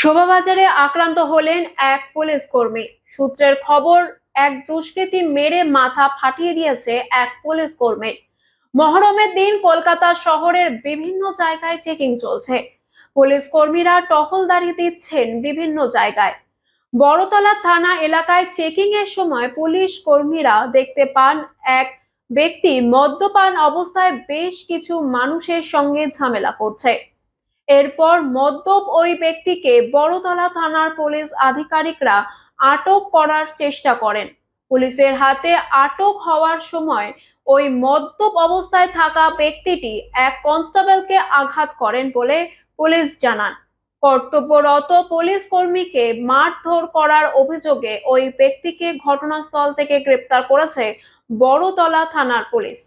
শোভাবাজারে আক্রান্ত হলেন এক পুলিশ কর্মী। সূত্রের খবর, এক দুষ্কৃতী মেরে মাথা ফাটিয়ে দিয়েছে এক পুলিশ কর্মীর মহরমের দিন কলকাতা শহরের বিভিন্ন জায়গায় চেকিং চলছে। পুলিশ কর্মীরা টহলদারি দিচ্ছেন বিভিন্ন জায়গায়। বড়তলা থানা এলাকায় চেকিং এর সময় পুলিশ কর্মীরা দেখতে পান এক ব্যক্তি মদ্যপান অবস্থায় বেশ কিছু মানুষের সঙ্গে ঝামেলা করছে। এরপর মদ্যপ ওই ব্যক্তিকে বড়তলা থানার পুলিশ আধিকারিকরা আটক করার চেষ্টা করেন। পুলিশের হাতে আটক হওয়ার সময় ওই মদ্যপ অবস্থায় থাকা ব্যক্তিটি এক কনস্টেবলকে আঘাত করেন বলে পুলিশ জানান। কর্তব্যরত পুলিশ কর্মীকে মারধর করার অভিযোগে ওই ব্যক্তিকে ঘটনাস্থল থেকে গ্রেপ্তার করেছে বড়তলা থানার পুলিশ।